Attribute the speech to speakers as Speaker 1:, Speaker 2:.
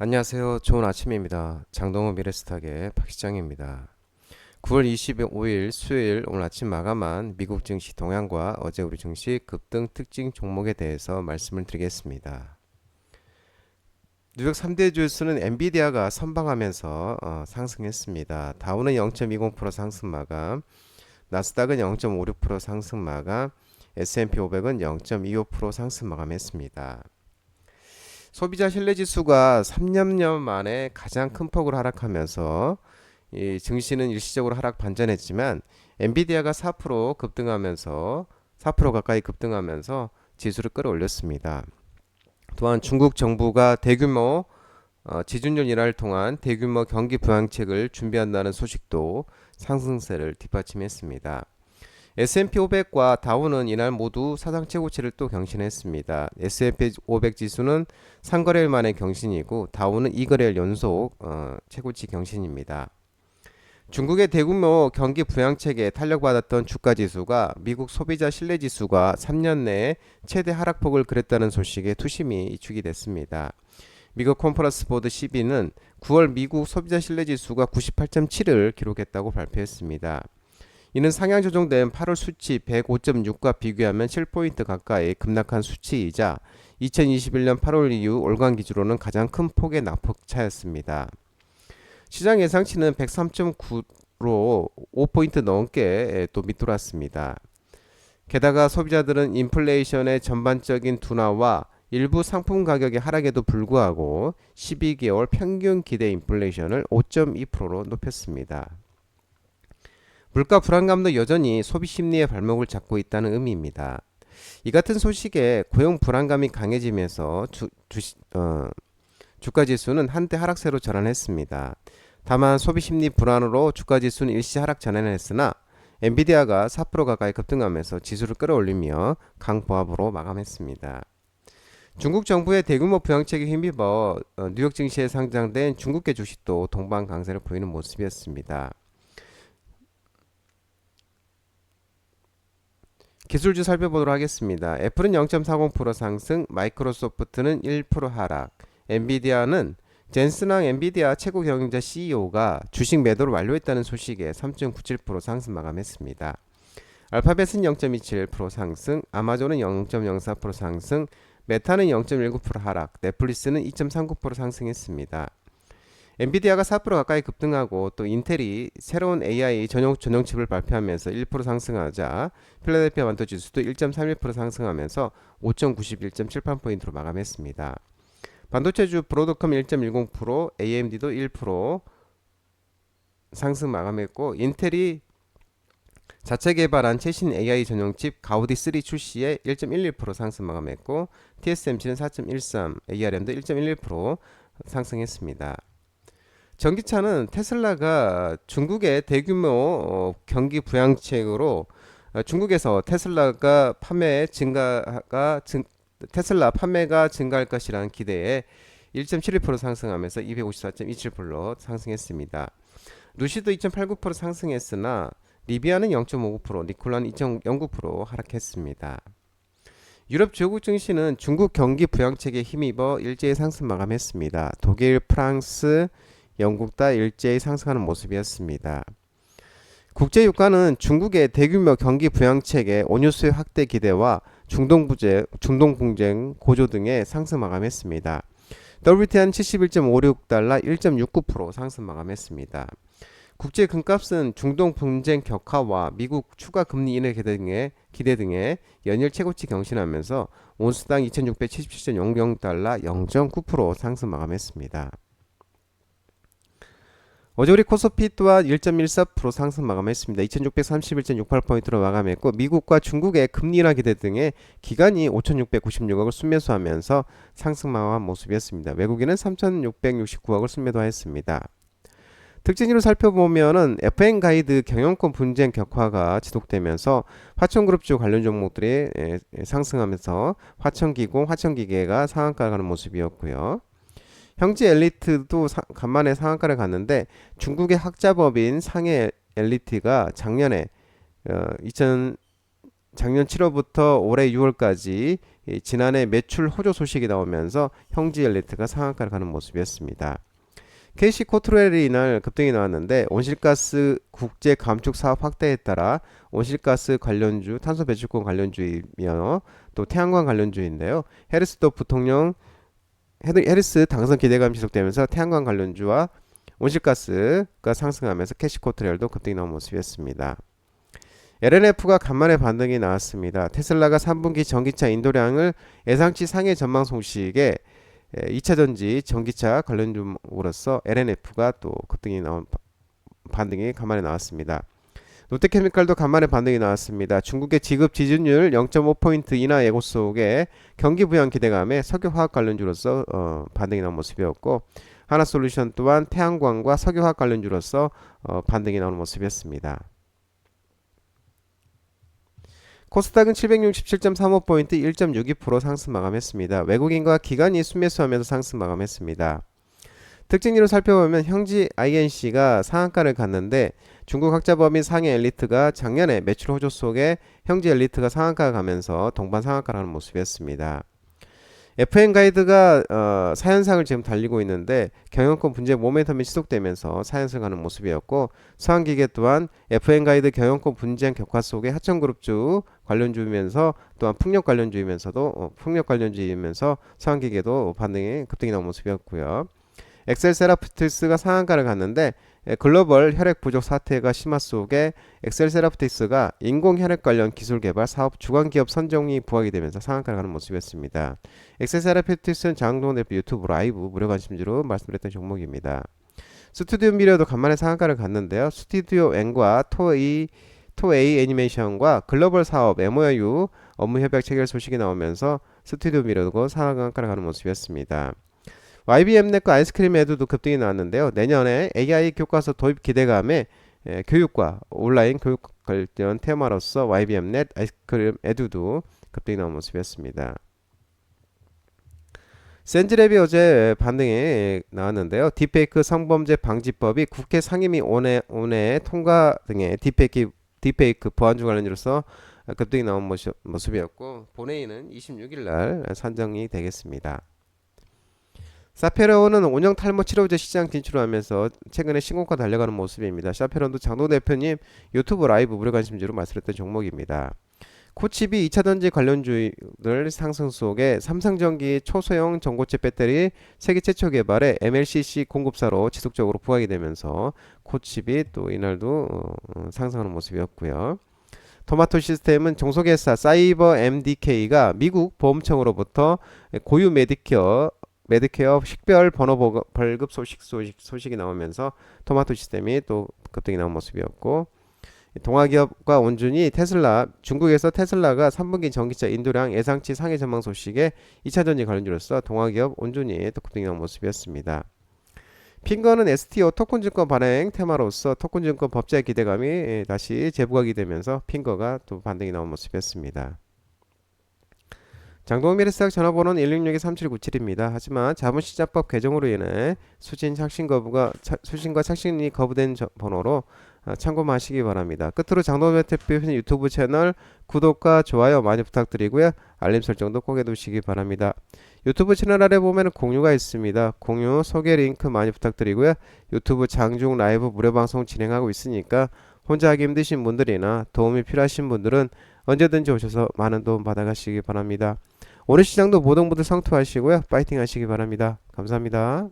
Speaker 1: 안녕하세요. 좋은 아침입니다. 장동호 미래스탁의 박 시장입니다. 9월 25일 수요일 오늘 아침 마감한 미국 증시 동향과 어제 우리 증시 급등 특징 종목에 대해서 말씀을 드리겠습니다. 뉴욕 3대 주스는 엔비디아가 선방하면서 어, 상승했습니다. 다우는 0.20% 상승 마감, 나스닥은 0.56% 상승 마감, S&P 500은 0.25% 상승 마감했습니다. 소비자 신뢰 지수가 3년 만에 가장 큰 폭으로 하락하면서 이 증시는 일시적으로 하락 반전했지만 엔비디아가 4% 급등하면서 4% 가까이 급등하면서 지수를 끌어올렸습니다. 또한 중국 정부가 대규모 어, 지준율 인하를 통한 대규모 경기 부양책을 준비한다는 소식도 상승세를 뒷받침했습니다. S&P 500과 다우는 이날 모두 사상 최고치를 또 경신했습니다. S&P 500 지수는 3거래일 만에 경신이고 다우는 2거래일 연속 어, 최고치 경신입니다. 중국의 대규모 경기 부양책에 탄력받았던 주가 지수가 미국 소비자 신뢰 지수가 3년 내에 최대 하락폭을 그렸다는 소식에 투심이 이축이 됐습니다. 미국 컨퍼런스 보드 12는 9월 미국 소비자 신뢰 지수가 98.7을 기록했다고 발표했습니다. 이는 상향 조정된 8월 수치 105.6과 비교하면 7포인트 가까이 급락한 수치이자 2021년 8월 이후 월간 기준으로는 가장 큰 폭의 낙폭 차였습니다. 시장 예상치는 103.9로 5포인트 넘게 또 밑돌았습니다. 게다가 소비자들은 인플레이션의 전반적인 둔화와 일부 상품 가격의 하락에도 불구하고 12개월 평균 기대 인플레이션을 5.2%로 높였습니다. 물가 불안감도 여전히 소비 심리의 발목을 잡고 있다는 의미입니다. 이 같은 소식에 고용 불안감이 강해지면서 주, 주, 어, 주가 지수는 한때 하락세로 전환했습니다. 다만 소비 심리 불안으로 주가 지수는 일시 하락 전환했으나 엔비디아가 4% 가까이 급등하면서 지수를 끌어올리며 강보합으로 마감했습니다. 중국 정부의 대규모 부양책에 힘입어 어, 뉴욕 증시에 상장된 중국계 주식도 동반 강세를 보이는 모습이었습니다. 기술주 살펴보도록 하겠습니다. 애플은 0.40% 상승, 마이크로소프트는 1% 하락, 엔비디아는 젠슨왕 엔비디아 최고 경영자 CEO가 주식 매도를 완료했다는 소식에 3.97% 상승 마감했습니다. 알파벳은 0.27% 상승, 아마존은 0.04% 상승, 메타는 0.19% 하락, 넷플릭스는 2.39% 상승했습니다. 엔비디아가 4% 가까이 급등하고 또 인텔이 새로운 AI 전용 전용칩을 발표하면서 1% 상승하자 필라델피아 완도 지수도 1.31% 상승하면서 5.91.78포인트로 마감했습니다. 반도체주 브로드컴 1.10%, AMD도 1% 상승 마감했고 인텔이 자체 개발한 최신 AI 전용 칩 가우디 3 출시에 1.11% 상승 마감했고 TSMC는 4.13, ARM도 1.11% 상승했습니다. 전기차는 테슬라가 중국의 대규모 어, 경기 부양책으로 어, 중국에서 테슬라가 판매 증가가 증, 테슬라 판매가 증가할 것이라는 기대에 1.71% 상승하면서 254.27%로 상승했습니다. 루시도 2.89% 상승했으나 리비아는 0.59%, 니콜라는 2.09% 하락했습니다. 유럽 주요국 증시는 중국 경기 부양책에 힘입어 일제히 상승 마감했습니다. 독일, 프랑스, 영국 다 일제히 상승하는 모습이었습니다. 국제 유가는 중국의 대규모 경기 부양책의 원유 수요 확대 기대와 중동 부재, 중동 분쟁 고조 등의 상승 마감했습니다. WTI는 71.56달러 1.69% 상승 마감했습니다. 국제 금값은 중동 분쟁 격화와 미국 추가 금리 인하 기대 등의 기대 등의 연일 최고치 경신하면서 온수당 2,677.00달러 0.9% 상승 마감했습니다. 어제 우리 코스피 또한 1.14% 상승 마감했습니다. 2631.68포인트로 마감했고 미국과 중국의 금리 인하 기대 등의 기간이 5,696억을 순매수하면서 상승 마감한 모습이었습니다. 외국인은 3,669억을 순매도하였습니다. 특징으로 살펴보면은 FN 가이드 경영권 분쟁 격화가 지속되면서 화천그룹주 관련 종목들이 상승하면서 화천기공, 화천기계가 상한가 가는 모습이었고요. 형제 엘리트도 사, 간만에 상한가를 갔는데 중국의 학자법인 상해 엘리트가 작년에 어, 2000 작년 7월부터 올해 6월까지 이 지난해 매출 호조 소식이 나오면서 형지 엘리트가 상한가를 가는 모습이었습니다. KC 코트레일이 이날 급등이 나왔는데 온실가스 국제 감축 사업 확대에 따라 온실가스 관련주, 탄소 배출권 관련주이며 또 태양광 관련주인데요. 해리스도 부통령 해리스 당선 기대감이 지속되면서 태양광 관련주와 온실가스가 상승하면서 캐시코트레일도 급등이 나온 모습이었습니다. LNF가 간만에 반등이 나왔습니다. 테슬라가 3분기 전기차 인도량을 예상치 상회 전망 소식에 2차 전지 전기차 관련주로서 LNF가 또 급등이 나온 바- 반등이 간만에 나왔습니다. 롯데케미칼도 간만에 반등이 나왔습니다. 중국의 지급 지준율 0.5포인트 인하 예고 속에 경기 부양 기대감에 석유화학 관련주로서 어, 반등이 나온 모습이었고 하나솔루션 또한 태양광과 석유화학 관련주로서 어, 반등이 나오는 모습이었습니다. 코스닥은 767.35포인트 1.62% 상승 마감했습니다. 외국인과 기관이 순매수하면서 상승 마감했습니다. 특징으로 살펴보면 형지 INC가 상한가를 갔는데 중국 학자법인 상해 엘리트가 작년에 매출 호조 속에 형지 엘리트가 상한가 가면서 동반 상한가를 하는 모습이었습니다. FN 가이드가 어, 사현상을 지금 달리고 있는데 경영권 분재 모멘텀이 지속되면서 사현상 가는 모습이었고 서한기계 또한 FN 가이드 경영권 분쟁 격화 속에 하천그룹주 관련주이면서 또한 풍력 관련주이면서도 어, 풍력 관련주이면서 서한기계도 반등이 급등이 나온 모습이었고요. 엑셀 세라피티스가 상한가를 갔는데 예, 글로벌 혈액 부족 사태가 심화 속에 엑셀 세라피티스가 인공 혈액 관련 기술 개발 사업 주관 기업 선정이 부각이 되면서 상한가를 가는 모습이었습니다. 엑셀 세라피티스는 장동원 대표 유튜브 라이브 무료 관심주로 말씀드렸던 종목입니다. 스튜디오 미러도 간만에 상한가를 갔는데요. 스튜디오 N과 토이 토A 애니메이션과 글로벌 사업 MOU 업무 협약 체결 소식이 나오면서 스튜디오 미러도 상한가를 가는 모습이었습니다. YBM넷과 아이스크림 에듀도 급등이 나왔는데요. 내년에 AI 교과서 도입 기대감에 에, 교육과 온라인 교육 관련 테마로서 YBM넷, 아이스크림 에듀도 급등이 나온 모습이었습니다. 센즈랩이 어제 반등이 나왔는데요. 딥페이크 성범죄 방지법이 국회 상임위 원회, 원회 통과 등의 딥페이크, 딥페이크 보안주 관련주로서 급등이 나온 모습, 모습이었고 본회의는 26일 날 산정이 되겠습니다. 사페로는 온형 탈모 치료제 시장 진출하면서 최근에 신고가 달려가는 모습입니다. 사페론도 장동 대표님 유튜브 라이브 무료 관심주로 말씀했던 종목입니다. 코치비 2차 전지 관련주들 상승 속에 삼성전기 초소형 전고체 배터리 세계 최초 개발의 MLCC 공급사로 지속적으로 부각이 되면서 코치비 또 이날도 어, 상승하는 모습이었고요. 토마토 시스템은 종속회사 사이버 MDK가 미국 보험청으로부터 고유 메디케어 메디케어 식별 번호 벌급 소식, 소식 소식이 나오면서 토마토 시스템이 또 급등이 나온 모습이었고 동아기업과 온준이 테슬라 중국에서 테슬라가 3분기 전기차 인도량 예상치 상해 전망 소식에 2차 전지 관련주로서 동아기업 온준이 또 급등이 나온 모습이었습니다. 핑거는 STO 토큰증권 발행 테마로서 토큰증권 법제 기대감이 예, 다시 재부각이 되면서 핑거가 또 반등이 나온 모습이었습니다. 장동민 미래스탁 전화번호는 166-3797입니다. 하지만 자본시장법 개정으로 인해 수신 착신 거부가 차, 수신과 착신이 거부된 저- 번호로 아, 참고하시기 바랍니다. 끝으로 장동민 대표 유튜브 채널 구독과 좋아요 많이 부탁드리고요. 알림 설정도 꼭 해두시기 바랍니다. 유튜브 채널 아래 보면 공유가 있습니다. 공유 소개 링크 많이 부탁드리고요. 유튜브 장중 라이브 무료 방송 진행하고 있으니까 혼자 하기 힘드신 분들이나 도움이 필요하신 분들은 언제든지 오셔서 많은 도움 받아가시기 바랍니다. 오늘 시장도 모든 분들 성투하시고요. 파이팅 하시기 바랍니다. 감사합니다.